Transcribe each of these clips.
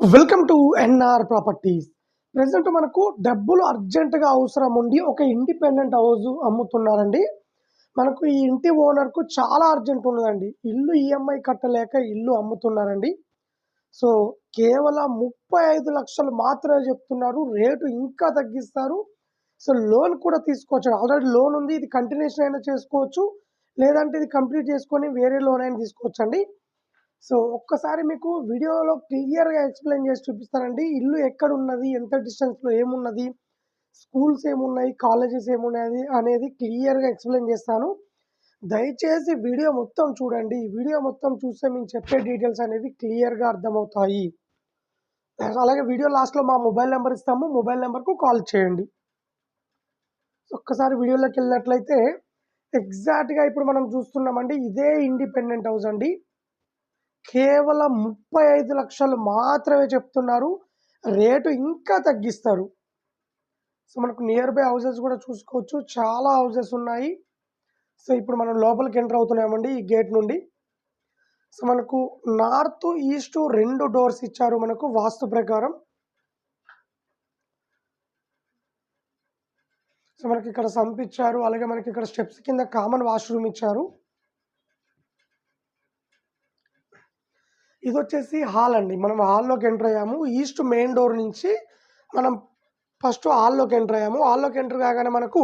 Welcome to NR properties present మనకు డబ్బులు అర్జెంటుగా అవసరం ఉండి ఒక ఇండిపెండెంట్ హౌస్ అమ్ముతున్నారండి. మనకు ఈ ఇంటి ఓనర్కు చాలా అర్జెంట్ ఉన్నదండి. ఇల్లు ఈఎంఐ కట్టలేక ఇల్లు అమ్ముతున్నారండి. సో కేవలం ముప్పై ఐదు లక్షలు మాత్రమే చెప్తున్నారు. రేటు ఇంకా తగ్గిస్తారు. సో లోన్ కూడా తీసుకోవచ్చు. ఆల్రెడీ లోన్ ఉంది. ఇది కంటిన్యూషన్ అయినా చేసుకోవచ్చు. లేదంటే ఇది కంప్లీట్ చేసుకొని వేరే లోన్ అయినా తీసుకోవచ్చు అండి సో ఒక్కసారి మీకు వీడియోలో క్లియర్గా ఎక్స్ప్లెయిన్ చేసి చూపిస్తానండి. ఇల్లు ఎక్కడ ఉన్నది ఎంత డిస్టెన్స్లో ఏమున్నది? స్కూల్స్ ఏమున్నాయి? కాలేజెస్ ఏమున్నాయి? అనేది క్లియర్గా ఎక్స్ప్లెయిన్ చేస్తాను. దయచేసి వీడియో మొత్తం చూడండి. వీడియో మొత్తం చూస్తే మేము చెప్పే డీటెయిల్స్ అనేవి క్లియర్గా అర్థమవుతాయి. అలాగే వీడియో లాస్ట్లో మా మొబైల్ నెంబర్ ఇస్తాము. మొబైల్ నెంబర్కు కాల్ చేయండి. ఒక్కసారి వీడియోలోకి వెళ్ళినట్లయితే ఎగ్జాక్ట్గా ఇప్పుడు మనం చూస్తున్నామండి ఇదే ఇండిపెండెంట్ హౌస్ అండి. కేవలం ముప్పై ఐదు లక్షలు మాత్రమే చెప్తున్నారు. రేటు ఇంకా తగ్గిస్తారు. సో మనకు నియర్ బై హౌసెస్ కూడా చూసుకోవచ్చు. చాలా హౌసెస్ ఉన్నాయి. సో ఇప్పుడు మనం లోపలికి ఎంటర్ అవుతున్నామండి ఈ గేట్ నుండి. సో మనకు నార్త్ ఈస్ట్ రెండు డోర్స్ ఇచ్చారు మనకు వాస్తు ప్రకారం. సో మనకి ఇక్కడ సంప్ ఇచ్చారు. అలాగే మనకి ఇక్కడ స్టెప్స్ కింద కామన్ వాష్రూమ్ ఇచ్చారు. ఇది వచ్చేసి హాల్ అండి. మనం హాల్లోకి ఎంటర్ అయ్యాము. ఈస్ట్ మెయిన్ డోర్ నుంచి మనం ఫస్ట్ హాల్లోకి ఎంటర్ అయ్యాము. హాల్లోకి ఎంటర్ కాగానే మనకు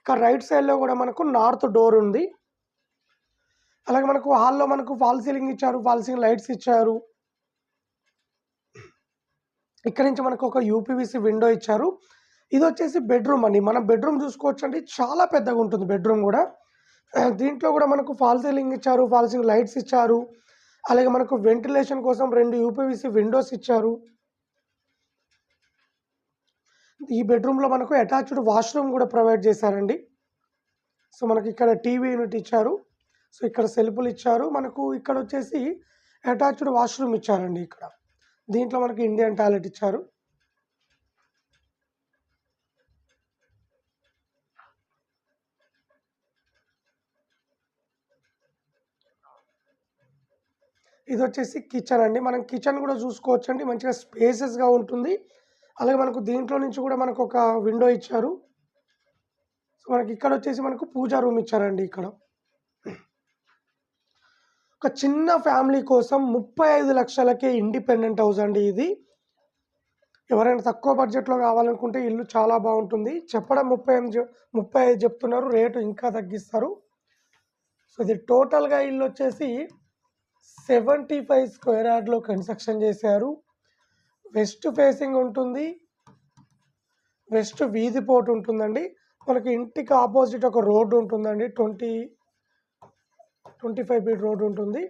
ఇక్కడ రైట్ సైడ్లో కూడా మనకు నార్త్ డోర్ ఉంది. అలాగే మనకు హాల్లో మనకు ఫాల్ సీలింగ్ ఇచ్చారు ఫాల్ సీలింగ్ లైట్స్ ఇచ్చారు. ఇక్కడ నుంచి మనకు ఒక యూపీవీసీ విండో ఇచ్చారు. ఇది వచ్చేసి బెడ్రూమ్ అండి. మనం బెడ్రూమ్ చూసుకోవచ్చు అండి చాలా పెద్దగా ఉంటుంది బెడ్రూమ్ కూడా. దీంట్లో కూడా మనకు ఫాల్ సీలింగ్ ఇచ్చారు ఫాల్ సీలింగ్ లైట్స్ ఇచ్చారు. అలాగే మనకు వెంటిలేషన్ కోసం రెండు యూపీవీసీ విండోస్ ఇచ్చారు. ఈ బెడ్రూమ్లో మనకు అటాచ్డ్ వాష్రూమ్ కూడా ప్రొవైడ్ చేశారండి. సో మనకి ఇక్కడ టీవీ యూనిట్ ఇచ్చారు. సో ఇక్కడ సెల్ఫులు ఇచ్చారు. మనకు ఇక్కడ వచ్చేసి అటాచ్డ్ వాష్రూమ్ ఇచ్చారండి ఇక్కడ. దీంట్లో మనకి ఇండియన్ టాయిలెట్ ఇచ్చారు. ఇది వచ్చేసి కిచెన్ అండి. మనం కిచెన్ కూడా చూసుకోవచ్చు అండి మంచిగా స్పేసెస్గా ఉంటుంది. అలాగే మనకు దీంట్లో నుంచి కూడా మనకు ఒక విండో ఇచ్చారు. సో మనకి ఇక్కడ వచ్చేసి మనకు పూజా రూమ్ ఇచ్చారండి ఇక్కడ. ఒక చిన్న ఫ్యామిలీ కోసం ముప్పై ఐదు లక్షలకే ఇండిపెండెంట్ హౌస్ అండి ఇది. ఎవరైనా తక్కువ బడ్జెట్లో కావాలనుకుంటే ఇల్లు చాలా బాగుంటుంది. చెప్పడం ముప్పై ఎనిమిది ముప్పై ఐదు చెప్తున్నారు. రేటు ఇంకా తగ్గిస్తారు. సో ఇది టోటల్గా ఇల్లు వచ్చేసి సెవెంటీ ఫైవ్ స్క్వేర్ యార్డ్లో కన్స్ట్రక్షన్ చేశారు. వెస్ట్ ఫేసింగ్ ఉంటుంది. వెస్ట్ వీధి పోటు ఉంటుందండి. మనకి ఇంటికి ఆపోజిట్ ఒక రోడ్డు ఉంటుందండి. Twenty twenty five feet road ఉంటుంది.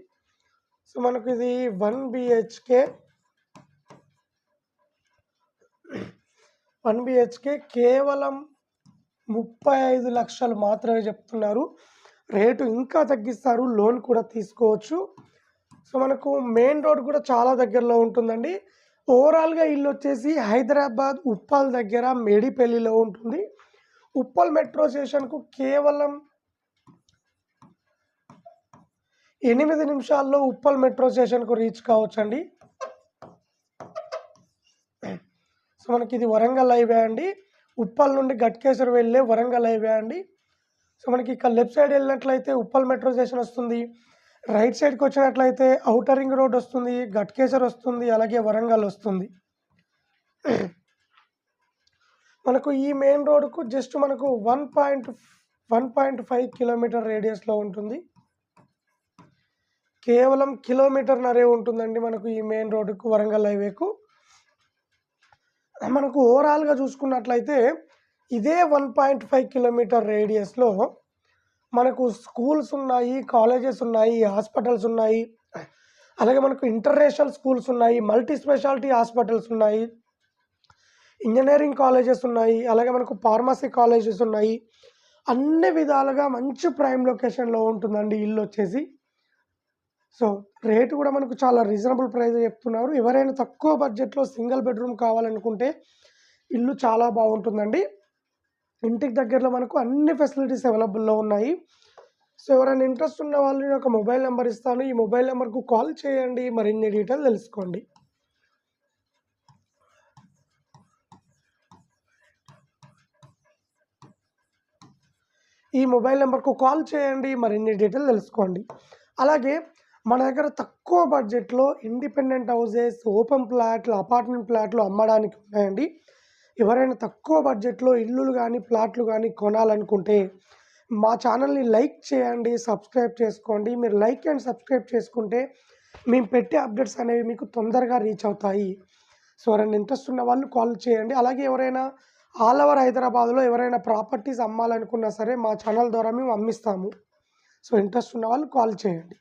సో మనకు ఇది వన్ బిహెచ్కే వన్ బిహెచ్కే కేవలం ముప్పై ఐదు లక్షలు మాత్రమే చెప్తున్నారు. రేటు ఇంకా తగ్గిస్తారు. లోన్ కూడా తీసుకోవచ్చు. సో మనకు మెయిన్ రోడ్ కూడా చాలా దగ్గరలో ఉంటుందండి. ఓవరాల్గా ఇల్లు వచ్చేసి హైదరాబాద్ ఉప్పల్ దగ్గర మేడిపల్లిలో ఉంటుంది. ఉప్పల్ మెట్రో స్టేషన్కు కేవలం ఎనిమిది నిమిషాల్లో ఉప్పల్ మెట్రో స్టేషన్కు రీచ్ కావచ్చండి. సో మనకి ఇది వరంగల్ హైవే అండి. ఉప్పల్ నుండి గట్కేశ్వర్ వెళ్ళే వరంగల్ హైవే అండి. సో మనకి ఇక్కడ లెఫ్ట్ సైడ్ వెళ్ళినట్లయితే ఉప్పల్ మెట్రో స్టేషన్ వస్తుంది. రైట్ సైడ్కి వచ్చినట్లయితే ఔటర్ రింగ్ రోడ్ వస్తుంది గట్కేశ్వర్ వస్తుంది అలాగే వరంగల్ వస్తుంది. మనకు ఈ మెయిన్ రోడ్కు జస్ట్ మనకు one point one point five kilometre రేడియస్లో ఉంటుంది. కేవలం కిలోమీటర్ నరే ఉంటుందండి మనకు ఈ మెయిన్ రోడ్డుకు వరంగల్ హైవేకు. మనకు ఓవరాల్గా చూసుకున్నట్లయితే ఇదే వన్ పాయింట్ ఫైవ్ కిలోమీటర్ రేడియస్లో మనకు స్కూల్స్ ఉన్నాయి కాలేజెస్ ఉన్నాయి హాస్పిటల్స్ ఉన్నాయి. అలాగే మనకు ఇంటర్నేషనల్ స్కూల్స్ ఉన్నాయి మల్టీ స్పెషాలిటీ హాస్పిటల్స్ ఉన్నాయి. ఇంజనీరింగ్ కాలేజెస్ ఉన్నాయి అలాగే మనకు ఫార్మసీ కాలేజెస్ ఉన్నాయి. అన్ని విధాలుగా మంచి ప్రైమ్ లొకేషన్లో ఉంటుందండి ఇల్లు వచ్చేసి. సో రేటు కూడా మనకు చాలా రీజనబుల్ ప్రైస్ చెప్తున్నారు. ఎవరైనా తక్కువ బడ్జెట్లో సింగిల్ బెడ్రూమ్ కావాలనుకుంటే ఇల్లు చాలా బాగుంటుందండి. ఇంటికి దగ్గరలో మనకు అన్ని ఫెసిలిటీస్ అవైలబుల్లో ఉన్నాయి. సో ఎవరైనా ఇంట్రెస్ట్ ఉన్న వాళ్ళు నేను ఒక మొబైల్ నెంబర్ ఇస్తాను. ఈ మొబైల్ నెంబర్కు కాల్ చేయండి. మరిన్ని డీటెయిల్ తెలుసుకోండి. ఈ మొబైల్ నెంబర్కు కాల్ చేయండి. మరిన్ని డీటెయిల్ తెలుసుకోండి. అలాగే మన దగ్గర తక్కువ బడ్జెట్లో ఇండిపెండెంట్ హౌసెస్ ఓపెన్ ఫ్లాట్లు అపార్ట్మెంట్ ప్లాట్లు అమ్మడానికి ఉన్నాయండి. ఎవరైనా తక్కువ బడ్జెట్‌లో ఇల్లులు కానీ ప్లాట్లు కానీ కొనాలనుకుంటే మా ఛానల్‌ని లైక్ చేయండి. సబ్స్క్రైబ్ చేసుకోండి. మీరు లైక్ అండ్ సబ్స్క్రైబ్ చేసుకుంటే మేము పెట్టే అప్డేట్స్ అనేవి మీకు తొందరగా రీచ్ అవుతాయి. సో, ఎవరైనా ఇంట్రెస్ట్ ఉన్న వాళ్ళు కాల్ చేయండి. అలాగే ఎవరైనా ఆల్ ఓవర్ హైదరాబాద్‌లో ఎవరైనా ప్రాపర్టీస్ అమ్మాలనుకున్నా సరే మా ఛానల్ ద్వారా మేము అమ్మిస్తాము. సో, ఇంట్రెస్ట్ ఉన్న వాళ్ళు కాల్ చేయండి.